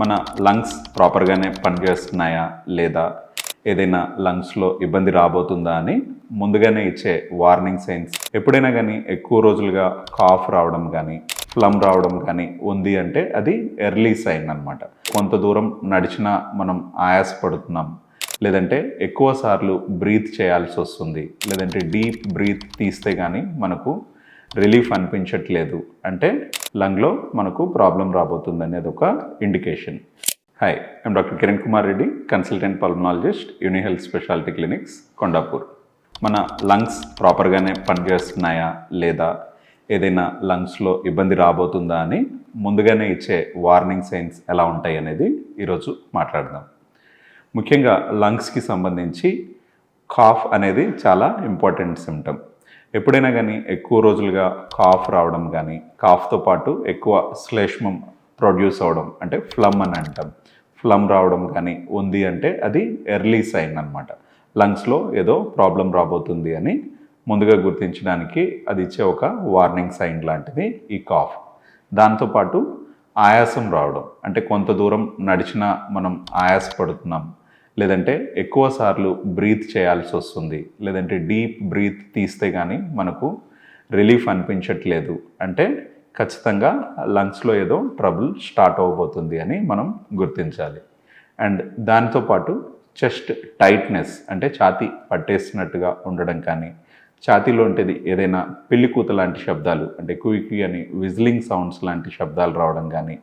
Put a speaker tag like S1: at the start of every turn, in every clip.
S1: మన లంగ్స్ ప్రాపర్గానే పనిచేస్తున్నాయా లేదా? ఏదైనా లంగ్స్లో ఇబ్బంది రాబోతుందా అని ముందుగానే ఇచ్చే వార్నింగ్ సైన్స్ ఎప్పుడైనా కానీ ఎక్కువ రోజులుగా కాఫ్ రావడం కానీ ప్లమ్ రావడం కానీ ఉంది అంటే అది ఎర్లీ సైన్ అనమాట కొంత దూరం నడిచినా మనం ఆయాసపడుతున్నాం. లేదంటే ఎక్కువ సార్లు బ్రీత్ చేయాల్సి వస్తుంది. లేదంటే డీప్ బ్రీత్ తీస్తే కానీ మనకు రిలీఫ్ అనిపించట్లేదు. అంటే లంగ్లో మనకు ప్రాబ్లం రాబోతుంది అనేది ఒక indication hi I'm doctor Kiran Kumar Reddy consultant pulmonologist Uni health speciality clinics Kondapur మన లంగ్స్ ప్రాపర్గానే పనిచేస్తున్నాయా లేదా? ఏదైనా లంగ్స్లో ఇబ్బంది రాబోతుందా అని ముందుగానే ఇచ్చే వార్నింగ్ సైన్స్ ఎలా ఉంటాయి అనేది ఈరోజు మాట్లాడదాం. ముఖ్యంగా లంగ్స్కి సంబంధించి కాఫ్ అనేది చాలా ఇంపార్టెంట్ సిమ్టమ్ ఎప్పుడైనా కానీ ఎక్కువ రోజులుగా కాఫ్ రావడం కానీ కాఫ్తో పాటు ఎక్కువ శ్లేష్మం ప్రొడ్యూస్ అవ్వడం అంటే ఫ్లమ్ అని అంటాం. ఫ్లమ్ రావడం కానీ ఉంది అంటే అది ఎర్లీ సైన్ అనమాట లంగ్స్లో ఏదో ప్రాబ్లం రాబోతుంది అని ముందుగా గుర్తించడానికి అది ఇచ్చే ఒక వార్నింగ్ సైన్ లాంటిది ఈ కాఫ్. దాంతోపాటు ఆయాసం రావడం అంటే కొంత దూరం నడిచినా మనం ఆయాసపడుతున్నాం. లేదంటే ఎక్కువ సార్లు బ్రీత్ చేయాల్సి వస్తుంది. లేదంటే డీప్ బ్రీత్ తీస్తే కానీ మనకు రిలీఫ్ అనిపించట్లేదు. అంటే ఖచ్చితంగా లంగ్స్లో ఏదో ట్రబుల్ స్టార్ట్ అవ్వబోతుంది అని మనం గుర్తించాలి. అండ్ దాంతోపాటు చెస్ట్ టైట్నెస్ అంటే ఛాతీ పట్టేసినట్టుగా ఉండడం కానీ ఛాతీలో ఉంటేది ఏదైనా పెళ్ళికూత లాంటి శబ్దాలు అంటే కుయికి అని విజిలింగ్ సౌండ్స్ లాంటి శబ్దాలు రావడం కానీ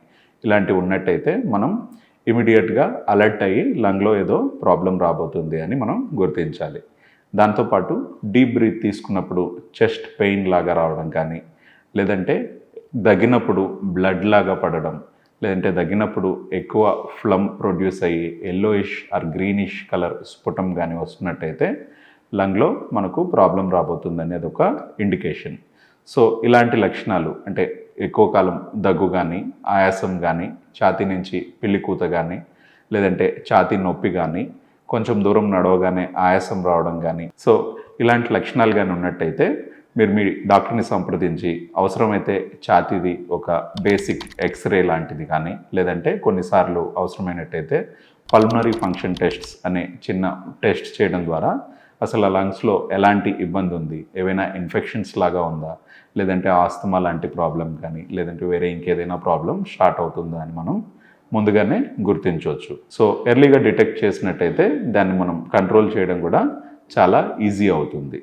S1: ఇలాంటివి ఉన్నట్టయితే మనం ఇమీడియట్గా అలర్ట్ అయ్యి లంగ్లో ఏదో ప్రాబ్లం రాబోతుంది అని మనం గుర్తించాలి. దాంతోపాటు డీప్ బ్రీత్ తీసుకున్నప్పుడు చెస్ట్ పెయిన్ లాగా రావడం కానీ లేదంటే దగ్గినప్పుడు బ్లడ్ లాగా పడడం లేదంటే దగ్గినప్పుడు ఎక్కువ ఫ్లమ్ ప్రొడ్యూస్ అయ్యి yellowish or greenish colour sputum కానీ వస్తున్నట్టయితే లంగ్లో మనకు ప్రాబ్లం రాబోతుంది అనేది ఒక ఇండికేషన్. సో ఇలాంటి లక్షణాలు అంటే ఎక్కువ కాలం దగ్గు కానీ ఆయాసం కానీ ఛాతీ నుంచి పిల్లి కూత కానీ లేదంటే ఛాతీ నొప్పి కానీ కొంచెం దూరం నడవగానే ఆయాసం రావడం కానీ సో ఇలాంటి లక్షణాలు కానీ ఉన్నట్టయితే మీరు మీ డాక్టర్ని సంప్రదించి అవసరమైతే ఛాతీది ఒక బేసిక్ ఎక్స్రే లాంటిది కానీ లేదంటే కొన్నిసార్లు అవసరమైనట్టయితే పల్మనరీ ఫంక్షన్ టెస్ట్స్ అనే చిన్న టెస్ట్ చేయడం ద్వారా అసలు ఆ లంగ్స్లో ఎలాంటి ఇబ్బంది ఉంది? ఏవైనా ఇన్ఫెక్షన్స్ లాగా ఉందా? లేదంటే ఆస్తమా లాంటి ప్రాబ్లం కానీ లేదంటే వేరే ఇంకేదైనా ప్రాబ్లం స్టార్ట్ అవుతుందా అని మనం ముందుగానే గుర్తించవచ్చు. సో ఎర్లీగా డిటెక్ట్ చేసినట్టయితే దాన్ని మనం కంట్రోల్ చేయడం కూడా చాలా ఈజీ అవుతుంది.